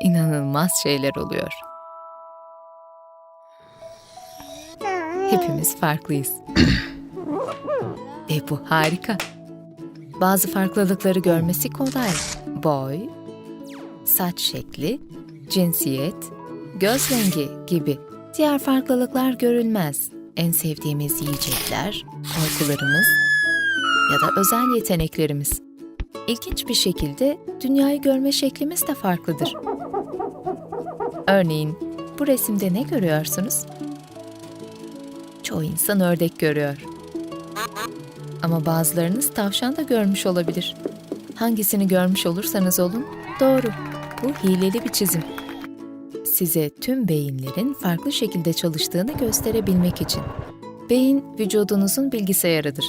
inanılmaz şeyler oluyor. Hepimiz farklıyız. Ve bu harika. Bazı farklılıkları görmesi kolay. Boy, saç şekli, cinsiyet, göz rengi gibi. Diğer farklılıklar görülmez. En sevdiğimiz yiyecekler, korkularımız ya da özel yeteneklerimiz. İlginç bir şekilde dünyayı görme şeklimiz de farklıdır. Örneğin bu resimde ne görüyorsunuz? Çoğu insan ördek görüyor. Ama bazılarınız tavşan da görmüş olabilir. Hangisini görmüş olursanız olun, doğru. Bu hileli bir çizim. Size tüm beyinlerin farklı şekilde çalıştığını gösterebilmek için. Beyin vücudunuzun bilgisayarıdır.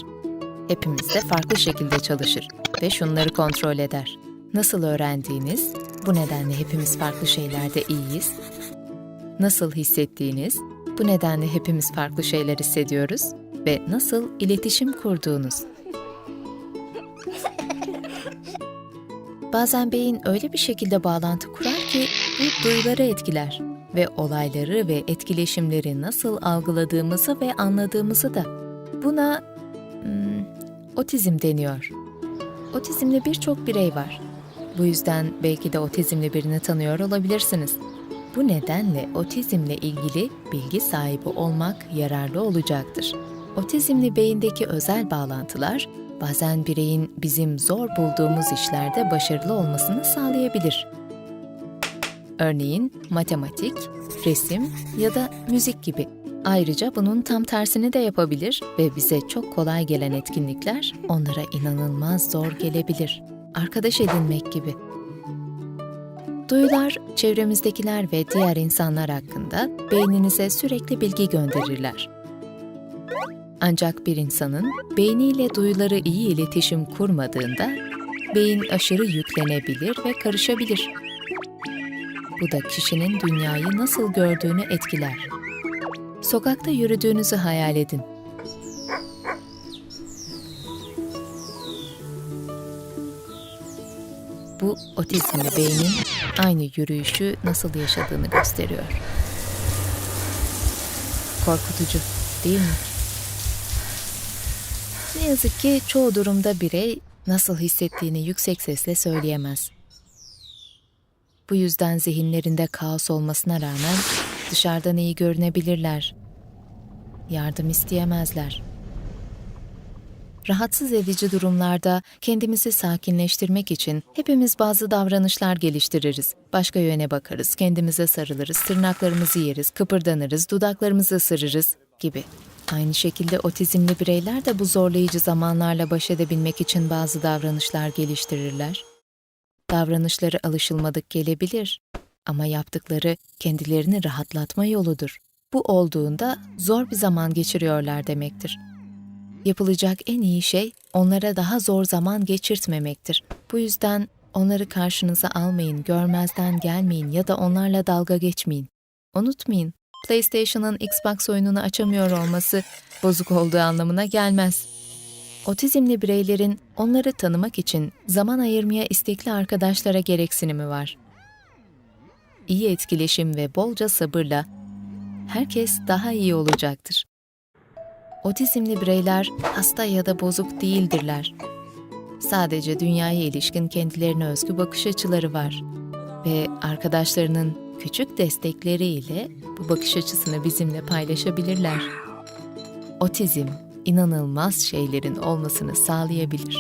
Hepimiz de farklı şekilde çalışır ve şunları kontrol eder. Nasıl öğrendiğiniz, bu nedenle hepimiz farklı şeylerde iyiyiz. Nasıl hissettiğiniz, bu nedenle hepimiz farklı şeyler hissediyoruz ve nasıl iletişim kurduğunuz. Bazen beyin öyle bir şekilde bağlantı kurar ki bu duyuları etkiler ve olayları ve etkileşimleri nasıl algıladığımızı ve anladığımızı da. Buna hmm, otizm deniyor. Otizmli birçok birey var. Bu yüzden belki de otizmli birini tanıyor olabilirsiniz. Bu nedenle otizmle ilgili bilgi sahibi olmak yararlı olacaktır. Otizmli beyindeki özel bağlantılar bazen bireyin bizim zor bulduğumuz işlerde başarılı olmasını sağlayabilir. Örneğin matematik, resim ya da müzik gibi. Ayrıca bunun tam tersini de yapabilir ve bize çok kolay gelen etkinlikler onlara inanılmaz zor gelebilir. Arkadaş edinmek gibi. Duyular, çevremizdekiler ve diğer insanlar hakkında beyninize sürekli bilgi gönderirler. Ancak bir insanın beyniyle duyuları iyi iletişim kurmadığında beyin aşırı yüklenebilir ve karışabilir. Bu da kişinin dünyayı nasıl gördüğünü etkiler. Sokakta yürüdüğünüzü hayal edin. Bu otizmli beynin aynı yürüyüşü nasıl yaşadığını gösteriyor. Korkutucu, değil mi? Ne yazık ki çoğu durumda birey nasıl hissettiğini yüksek sesle söyleyemez. Bu yüzden zihinlerinde kaos olmasına rağmen dışarıdan iyi görünebilirler. Yardım isteyemezler. Rahatsız edici durumlarda kendimizi sakinleştirmek için hepimiz bazı davranışlar geliştiririz. Başka yöne bakarız, kendimize sarılırız, tırnaklarımızı yeriz, kıpırdanırız, dudaklarımızı ısırırız gibi. Aynı şekilde otizmli bireyler de bu zorlayıcı zamanlarla baş edebilmek için bazı davranışlar geliştirirler. Davranışları alışılmadık gelebilir ama yaptıkları kendilerini rahatlatma yoludur. Bu olduğunda zor bir zaman geçiriyorlar demektir. Yapılacak en iyi şey onlara daha zor zaman geçirtmemektir. Bu yüzden onları karşınıza almayın, görmezden gelmeyin ya da onlarla dalga geçmeyin. Unutmayın, PlayStation'ın Xbox oyununu açamıyor olması bozuk olduğu anlamına gelmez. Otizmli bireylerin onları tanımak için zaman ayırmaya istekli arkadaşlara gereksinimi var. İyi etkileşim ve bolca sabırla herkes daha iyi olacaktır. Otizmli bireyler hasta ya da bozuk değildirler. Sadece dünyaya ilişkin kendilerine özgü bakış açıları var ve arkadaşlarının küçük destekleriyle bu bakış açısını bizimle paylaşabilirler. Otizm inanılmaz şeylerin olmasını sağlayabilir.